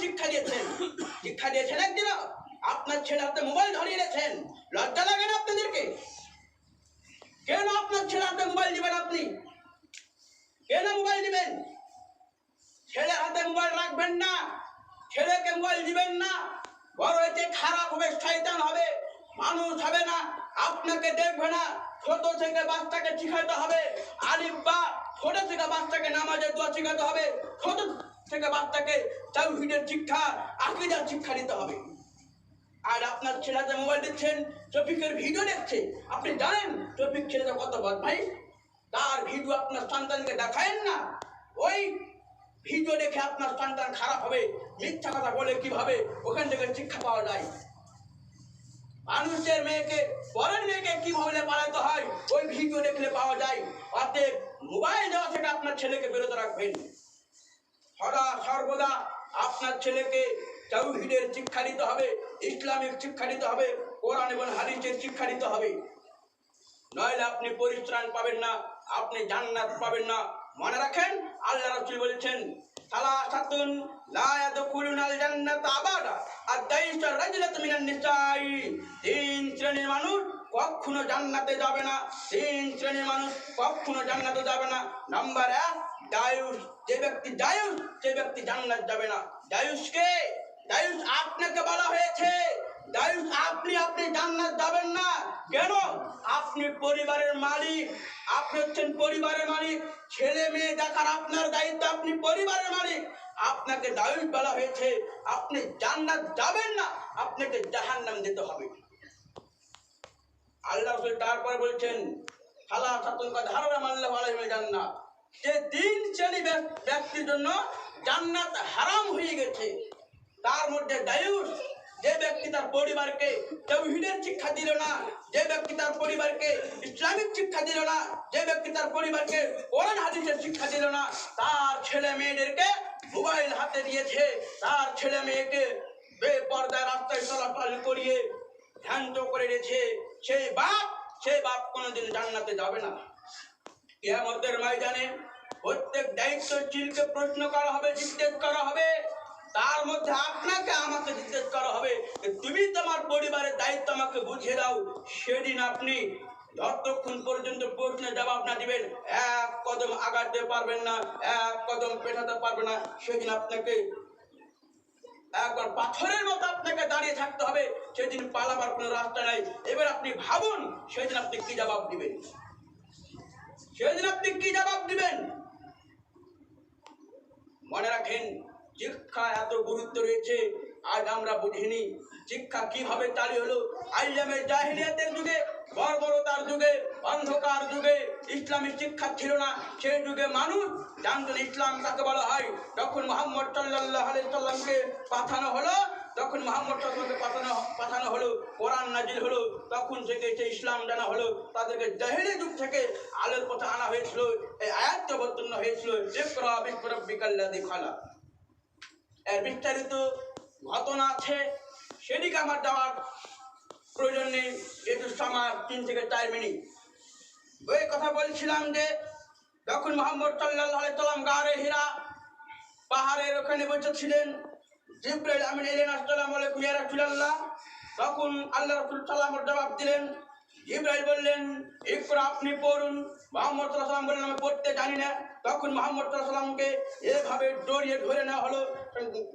শিক্ষা দিয়েছেন। শিক্ষা দিয়েছেন একদিনও। আপনার ছেলে হাতে মোবাইল ধরিয়ে দিয়েছেন লজ্জা লাগে না আপনাদেরকে? কেন আপনার ছেলে হাতে মোবাইল দিবেন আপনি? কেন মোবাইল দিবেন? ছেলে হাতে মোবাইল রাখবেন না। ছেলেকে মোবাইল দিবেন না। বড় হয়েছে, খারাপ হবে, শয়তান হবে। মানুষ হবে না। আপনাকে দেখবে না। ছোট থেকে বাচ্চাকে শিখাতে হবে। আলিফ বা ছোট থেকে বাচ্চাকে নামাজের দোয়া শিখাতে হবে। ছোট থেকে বাচ্চাকে তাওহীদের শিক্ষা, আকীদার শিক্ষা দিতে হবে। আর আপনার ছেলে যে মোবাইল দিচ্ছেন টপিকের ভিডিও দেখছে আপনি জানেন টপিক ছেলেটা কত বদ ভাই তার ভিডিও আপনার সন্তানকে দেখায়েন না। ওই ভিডিও দেখে আপনার সন্তান খারাপ হবে, মিথ্যা কথা বলে কীভাবে ওখান থেকে শিক্ষা পাওয়া যায়? মানুষের মেয়েকে পরের মেয়েকে কীভাবে পালাতে হয়? ওই ভিডিও দেখলে পাওয়া যায়। অতএব মোবাইল দেওয়া থেকে আপনার ছেলেকে বিরত রাখবেন। সদা সর্বদা আপনার ছেলেকে তাওহীদের শিক্ষা দিতে হবে ইসলামিক শিক্ষা দিতে হবে, কোরআন এবং হাদিসের শিক্ষা দিতে হবে। নইলে আপনি পরিত্রাণ পাবেন না, আপনি জান্নাত পাবেন না। মনে রাখেন, আল্লাহ রসুল বলেছেন, সালাসাতুন লা ইয়াদখুলুনাল জান্নাত আবাদা। আদাইসা রাজুলাত মিনান নিসাই। তিন শ্রেণির মানুষ কখনো জান্নাতে যাবে না। তিন শ্রেণির মানুষ কখনো জান্নাতে যাবে না। নাম্বার এক ডায়ুস যে ব্যক্তি ডায়ুস যে ব্যক্তি জান্নাত যাবে না। ডায়ুসকে ডায়ুস আপনাকে বলা হয়েছে। আপনি আপনি জান্নাত যাবেন না। কেন? আপনি পরিবারের মালিক, আপনি হচ্ছেন পরিবারের মালিক। ছেলে মেয়ে দেখার আপনার দায়িত্ব, আপনি পরিবারের মালিক। আপনাকে দায়ুস বলা হয়েছে, আপনি জান্নাত যাবেন না, আপনাকে জাহান্নাম দিতে হবে। আল্লাহ তারপর বলছেন হালা সাতুনকা ধারণা মাল্লা আলাইহিল জান্নাত। যে তিন শ্রেণি ব্যক্তির জন্য জান্নাত হারাম হয়ে গেছে। তার মধ্যে দায়ুস যে ব্যক্তি তার পরিবারকে তৌহিদের শিক্ষা দিল না, যে ব্যক্তি তার পরিবারকে ইসলামিক শিক্ষা দিল না, যে ব্যক্তি তার পরিবারকে কোরআন হাদিসের শিক্ষা দিল না, তার ছেলে মেয়েদেরকে মোবাইল হাতে দিয়েছে। তার ছেলে মেয়েকে বেপর্দায় রাস্তায় চলাচল করিয়ে ভ্রান্ত করে দিয়েছে সেই বাপ সেই বাপ কোনোদিন জান্নাতে যাবে না। কিয়ামতের ময়দানে প্রত্যেক দায়িত্বশীলকে প্রশ্ন করা হবে, জিজ্ঞেস করা হবে তার মধ্যে আপনাকে আমাকে জিজ্ঞেস করা হবে তুমি তোমার পরিবারের দায়িত্ব আমাকে বুঝিয়ে দাও। সেদিন আপনি যতক্ষণ পর্যন্ত প্রশ্নের জবাব না দিবেন, এক কদম আগাতে পারবেন না, এক কদম পেটাতে পারবেন না, সেদিন আপনাকে একবার পাথরের মতো আপনাকে দাঁড়িয়ে থাকতে হবে। সেদিন পালাবার কোনো রাস্তা নাই। এবার আপনি ভাবুন, সেদিন আপনি কি জবাব দিবেন? সেদিন আপনি কি জবাব দিবেন? মনে রাখেন শিক্ষা এত গুরুত্ব রয়েছে, আজ আমরা বুঝিনি। শিক্ষা কীভাবে চালু হলো? আইলামের জাহিলিয়াতের যুগে, বর্বরতার যুগে, অন্ধকার যুগে, ইসলামী শিক্ষা ছিল না। সেই যুগে মানুষ জানতেন ইসলাম কাকে বলা হয়। তখন মোহাম্মদ সাল্লাহ সাল্লামকে পাঠানো হলো তখন মোহাম্মদ সাল্লামকে পাঠানো পাঠানো হলো, কোরআন নাজিল হলো, তখন থেকে সে ইসলাম জানা হলো। তাদেরকে জাহিলি যুগ থেকে আলোর পথে আনা হয়েছিল, এই আয়াত অবতীর্ণ হয়েছিল, ইকরা বিকরাব্বিকাল্লাযী খালাক। এর বিস্তারিত ঘটনা আছে সেদিকে আমার যাওয়ার প্রয়োজন নেই, যেহেতু আমার তিন থেকে চার মিনিট। ওই কথা বলছিলাম যে, যখন মোহাম্মদ সাল্লাহ সাল্লাম গাড়ে হীরা পাহাড়ের ওখানে বসেছিলেন, জিব্রাইল আমিন এলেন, আসসালামু আলাইকুম ইয়া রাসূলুল্লাহ। তখন আল্লাহ রাসূল সাল্লামের জবাব দিলেন জিব্রাইল বললেন ইকরা আপনি পড়ুন। মোহাম্মদ সাল্লাম বললেন, আমি পড়তে জানি না। তখন মোহাম্মদ সাল্লামকে এভাবে ডরিয়ে ধরে নেওয়া হলো।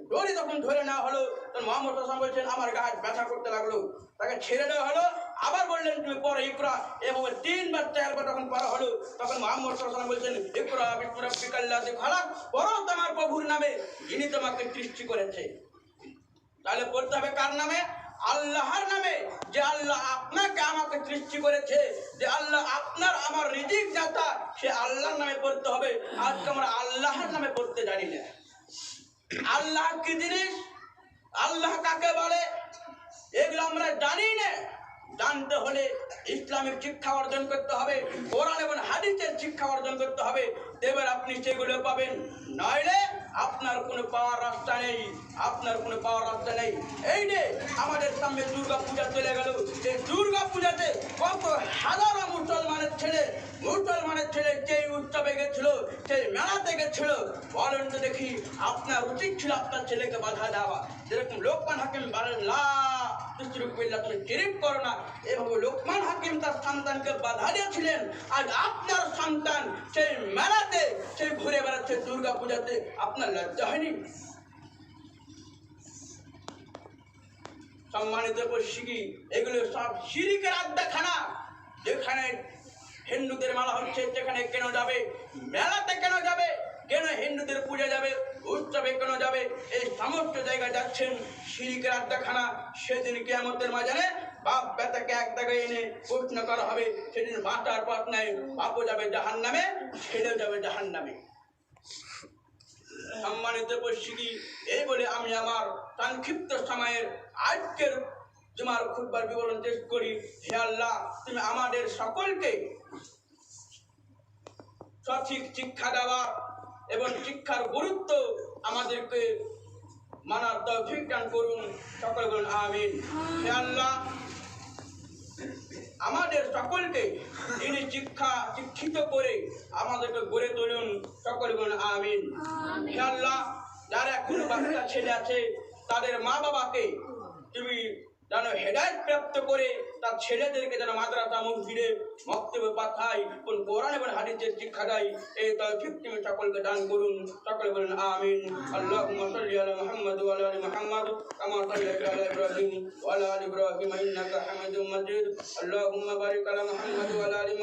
ডরি তখন ধরে নেওয়া হলো, তখন মোহাম্মদ সাল্লাম বলছেন, আমার গাছ ব্যথা করতে লাগল। তাকে ছেড়ে দেওয়া হলো। আবার বললেন, তুমি পরে ইকরা। এভাবে তিনবার, চারবার তখন পড়া হলো, তখন মোহাম্মদ সাল্লাম বলছেন, ইকরা বিরাব্বিকাল্লাযী খালাক। পড়ো তোমার প্রভুর নামে, যিনি তোমাকে সৃষ্টি করেছে। তাহলে পড়তে হবে কার নামে? আল্লাহর নামে যে আল্লাহ আপনাকে আমাকে সৃষ্টি করেছে, যে আল্লাহ আপনার আমার রিজিক দাতা সে আল্লাহর নামে পড়তে হবে। আজকে আমরা আল্লাহর নামে পড়তে জানি না। আল্লাহ কি জিনিস? আল্লাহ কাকে বলে? এগুলো আমরা জানি না। জানতে হলে ইসলামিক শিক্ষা অর্জন করতে হবে, কোরআন এবং হাদিসের শিক্ষা অর্জন করতে হবে। এবার আপনি সেগুলো পাবেন। আপনার কোনো পাওয়ার রাস্তা নেই, আপনার কোনো পাওয়ার রাস্তা নেই। এই যে আমাদের সামনে দুর্গা পূজা চলে গেল এই দুর্গা পূজাতে কত হাজারো মুসলমানের ছেলে মুসলমানের ছেলে যেই উৎসবে গেছিল, সেই মেলাতে গেছিল। বলেন তো দেখি, আপনার উচিত ছিল আপনার ছেলেকে বাধা দেওয়া। যেরকম লোকমান হাকিম বলেন, লা তুমি করো না। এভাবে লোকমান হাকিম তার সন্তানকে বাধা দিয়েছিলেন। আজ আপনার সন্তান, সেই মেলাতে, সেই ঘুরে বেড়াচ্ছে দুর্গা পূজাতে আপনার লজ্জা হয়নি? সম্মানিত শিখি এগুলো সব শিরিকের আড্ডাখানা। যেখানে হিন্দুদের মেলা হচ্ছে সেখানে কেন যাবে, মেলাতে কেন যাবে, কেন হিন্দুদের পূজা যাবে, উৎসবে কেন যাবে, এই সমস্ত জায়গায় যাচ্ছেন শিরিকের আড্ডাখানা। সেদিন কেয়ামতের মাঝানে বাপ বেটাকে এক জায়গায় এনে প্রশ্ন করা হবে, সেদিন বাঁচার পথ নাই, বাপও যাবে জাহান নামে ছেলেও যাবে জাহান নামে সম্মানিত উপস্থিতি, এই বলে আমি আমার সংক্ষিপ্ত সময়ের আজকের তোমার খুববার বিবরণ শেষ করি। হে আল্লাহ, তুমি আমাদের সকলকে সঠিক শিক্ষা দেওয়া এবং শিক্ষার গুরুত্ব আমাদেরকে মানার দান করুন। সকল বলুন, আমিন। হে আল্লাহ আমাদের সকলকে তিনি শিক্ষা শিক্ষিত করে আমাদেরকে গড়ে তুলুন সকল গুণ আমিন। আল্লাহ যারা এখন বাচ্চা ছেলে আছে তাদের মা বাবাকে তুমি যেন হেদায়ত প্রাপ্ত করে তার ছেলেদেরকে যেন মাদ্রাসা মসজিদে বক্তব্য পাঠায়, কোন কোরআন এবং হাদিসের শিক্ষা দেয়, এই তৌফিক তুমি সকলকে দান করুন। সকলে বলেন, আমিন। আল্লাহুম্মা সাল্লি আলা মুহাম্মদ ওয়া আলা আলি কামা সাল্লাইতা আলা ইব্রাহিম ওয়া আলা আলি ইব্রাহিম, ইন্নাকা হামিদুম মাজিদ। আল্লাহুম্মা বারিক আলা মুহাম্মদ ওয়া আলা আলি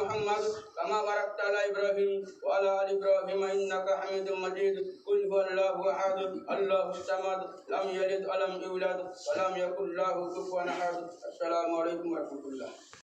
আলা ইব্রাহিম ওয়া আলা আলি ইব্রাহিম ইন্নাকা হামিদুম মাজিদ কুল হুয়াল্লাহু আহাদ আল্লাহুস সামাদ লাম ইয়ালিদ ওয়া লাম ইউলাদ ওয়া লাম ইয়াকুল লাহু কুফুয়ান আহাদ আসসালামু আলাইকুম ওয়া রাহমাতুল্লাহ